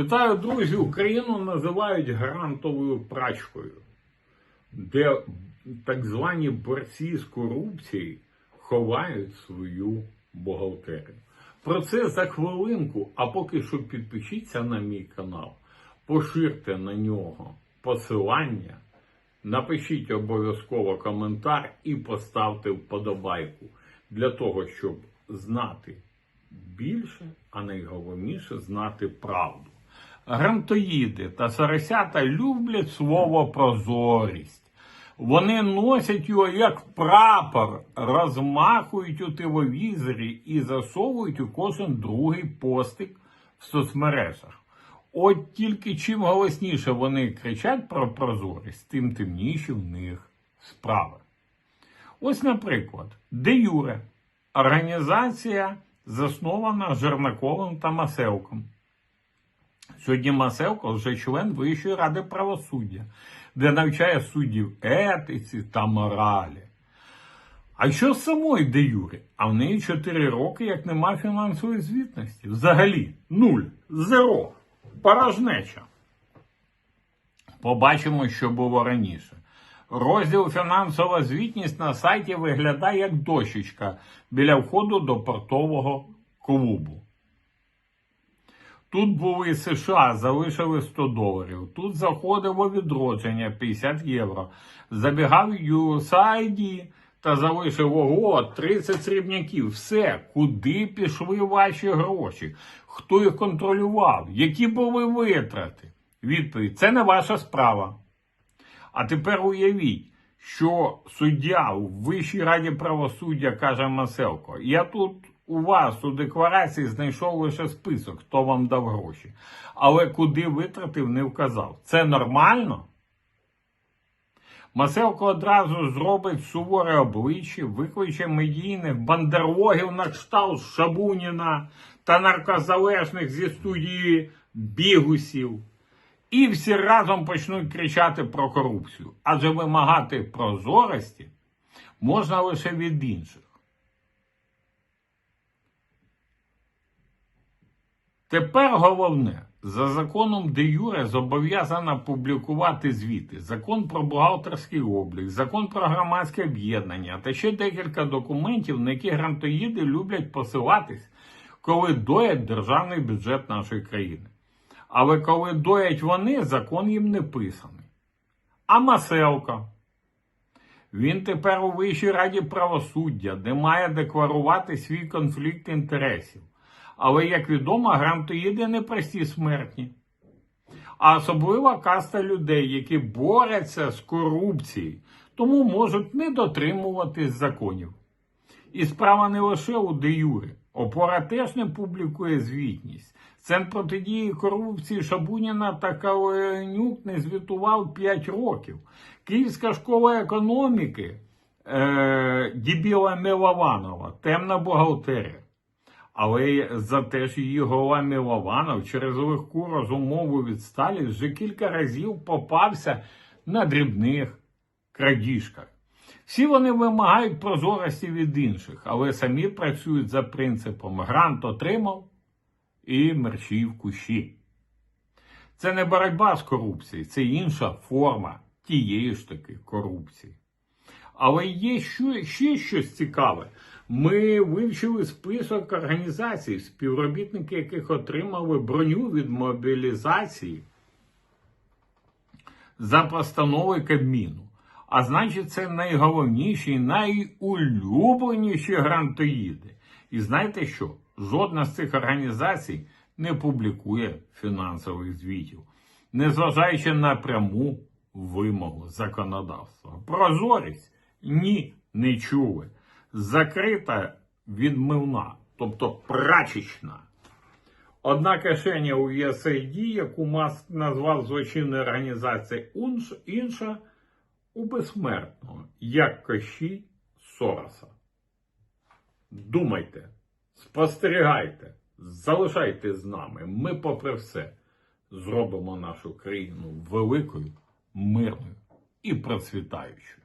Вітаю, друзі! Україну називають грантовою прачкою, де так звані борці з корупцією ховають свою бухгалтерію. Про це за хвилинку, а поки що підпишіться на мій канал, поширте на нього посилання, напишіть обов'язково коментар і поставте вподобайку для того, щоб знати більше, а найголовніше знати правду. Грантоїди та соросята люблять слово прозорість. Вони носять його як прапор, розмахують у телевізорі і засовують у кожен другий постик в соцмережах. От тільки чим голосніше вони кричать про прозорість, тим темніші в них справи. Ось, наприклад, де Юре організація заснована Жернаковим та Масевком. Сьогодні Масевко вже член Вищої ради правосуддя, де навчає суддів етиці та моралі. А що з самої де Юри? А в неї 4 роки, як нема фінансової звітності. Взагалі, нуль, зеро, порожнеча. Побачимо, що було раніше. Розділ фінансова звітність на сайті виглядає як дощечка біля входу до портового клубу. Тут були США, залишили 100 доларів. Тут заходило відродження 50 євро. Забігав USAID та залишив ого 30 срібняків. Все, куди пішли ваші гроші? Хто їх контролював? Які були витрати? Відповідь: це не ваша справа. А тепер уявіть, що суддя у Вищій раді правосуддя каже Маселко, я тут у вас у декларації знайшов лише список, хто вам дав гроші. Але куди витратив, не вказав. Це нормально? Маселко одразу зробить суворе обличчя, викличе медійних бандерлогів на кшталт Шабуніна та наркозалежних зі студії бігусів. І всі разом почнуть кричати про корупцію. Адже вимагати прозорості можна лише від інших. Тепер головне, за законом де Юре зобов'язана публікувати звіти, закон про бухгалтерський облік, закон про громадське об'єднання та ще декілька документів, на які грантоїди люблять посилатись, коли доять державний бюджет нашої країни. Але коли доять вони, закон їм не писаний. А Маселка. Він тепер у Вищій раді правосуддя, де має декларувати свій конфлікт інтересів. Але, як відомо, грантоїди не прості смертні. А особлива каста людей, які борються з корупцією, тому можуть не дотримуватись законів. І справа не лише у де Юри. Опора теж не публікує звітність. Центр протидії корупції Шабуніна та Каленюк не звітував 5 років. Київська школа економіки е, Дібіла Милованова, темна бухгалтерія. Але за те ж її голова Милованов через легку розумову від Сталі вже кілька разів попався на дрібних крадіжках. Всі вони вимагають прозорості від інших, але самі працюють за принципом грант отримав і мерщій в кущі. Це не боротьба з корупцією, це інша форма тієї ж таки корупції. Але є ще щось цікаве. Ми вивчили список організацій, співробітники яких отримали броню від мобілізації за постанови Кабміну. А значить, це найголовніші, найулюбленіші грантоїди. І знаєте що? Жодна з цих організацій не публікує фінансових звітів, незважаючи на пряму вимогу законодавства. Прозорість ні, не чули. Закрита відмивна, тобто прачечна. Одна кишеня у USAID, яку Маск назвав злочинною організацією, інша у безсмертного, як кощі Сороса. Думайте, спостерігайте, залишайте з нами. Ми, попри все, зробимо нашу країну великою, мирною і процвітаючою.